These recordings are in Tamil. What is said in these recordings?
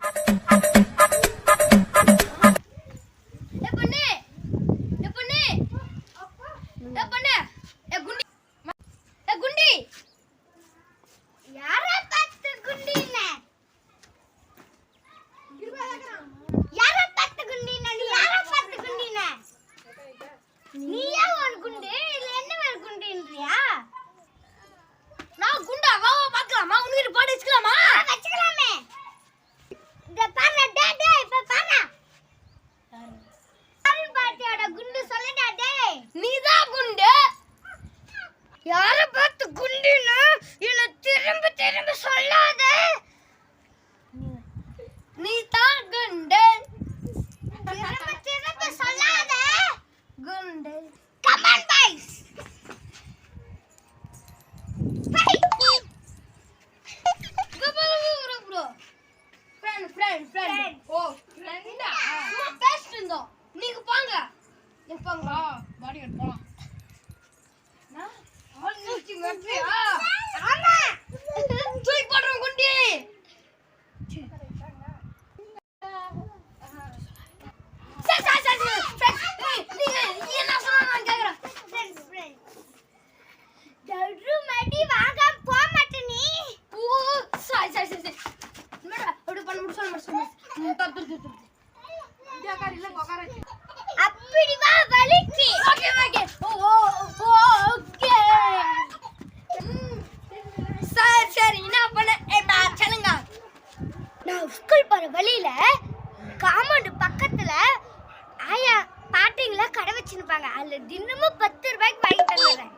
Thank you. என்ன திரும்ப திரும்ப சொல்லாத. நீ தான் குண்டு திரும்ப திரும்ப சொல்லாத. குண்டு come on boys friend friend ஓ ஃப்ரெண்டா சும்மா பேசிட்டு இருந்தோம் நீங்க போங்க. நீங்க போங்க. பாடி கட் போலாம். நான் ஆல் நிறுத்தி வெற்றியா ஆமா தூக்கி போடுறோம் குண்டி சரி, சரி, சரி, சரி. Friends, ஏய், நீங்க நீ என்ன சொன்னா நான் கேக்குறேன். தருமடி வாங்க போக மாட்டே நீ ஓ சரி சரி. அப்படி பண்ண இல்ல அப்படி வா வலிக்கு. Okay okay. ஓ ஓகே. சரி சரி. என்ன பண்ண சொல்லுங்க. நான் ஸ்கூல் போற வழியில காம்பவுண்ட் பக்கத்துல ஆயா பாட்டிங்கள கடை வச்சிருப்பாங்க. அதுல தினமும் பத்து ரூபாய்க்கு வாங்கி தந்துடுறேன்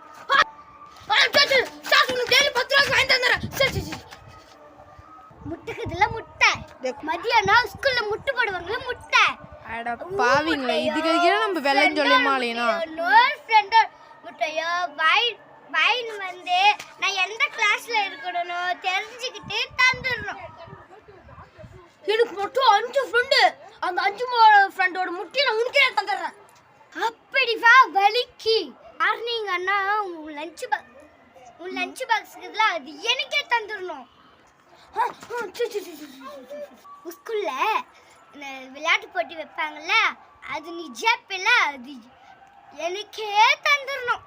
முட்டை மதியானம் ஸ்கூல்ல முட்டை போடுவாங்கல்ல முட்டை. அட பாவிங்களே இதுக்கு எதுக்கு நம்ம வெள்ளம் சொல்லியமாலேனா இன்னொரு ஃப்ரெண்ட் முட்டையோ வாய் வாயின் வந்து நான் எந்த கிளாஸ்ல இருக்கணும்னோ தெரிஞ்சுக்கிட்டு தந்துடணும். எனக்கு மட்டும் அஞ்சு ஃப்ரெண்டு அந்த அஞ்சு ஃப்ரெண்டோட முட்டையை நான் உனக்கே தந்துடுறேன். அப்படி வா வலிக்கு. அண்ணா உன் லஞ்ச் பாக்ஸ் உன் லஞ்ச் பாக்ஸ் இருக்குதுல அது எனக்கே தந்துடணும். ஸ்கூல்ல விளையாட்டு போட்டி வைப்பாங்கல்ல அது நீ ஜெயிப்பில்ல அது எனக்கே தந்துடணும்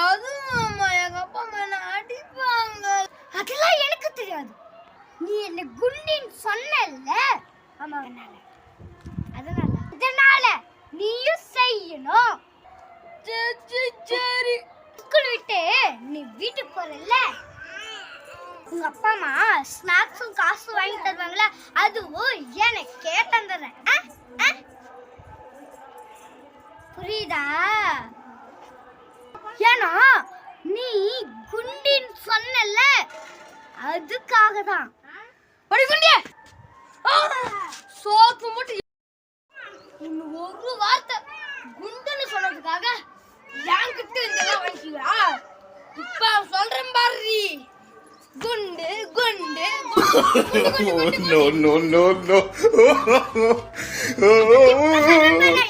அது மாமா எங்க அப்பா அம்மா அடிப்பாங்க. அதெல்லாம் எனக்கு தெரியாது. நீ என்ன குண்டின்னு சொன்னல்ல? ஆமா அதனால. அதனால. அதனால நீயும் செய்யணும். சரி. ஸ்கூல் விட்டு நீ வீட்டுக்கு போறல்ல? உங்க அப்பா அம்மா ஸ்நாக்ஸும் காசும் வாங்கி தருவாங்களா? அதுவும் எனக்கே தந்துடுறேன். புரியுதா? ஏன்னா நீ குண்டின்னு சொன்னல அதுக்காக தான் குண்டிய! சோப்பு மட்டும் இன்னும் ஒரு வார்த்தை. குண்டுன்னு சொன்னதுக்காக என்கிட்ட இதெல்லாம் வாங்கிக்குவா இப்ப சொல்றேன் பாரு. no, no, no, no.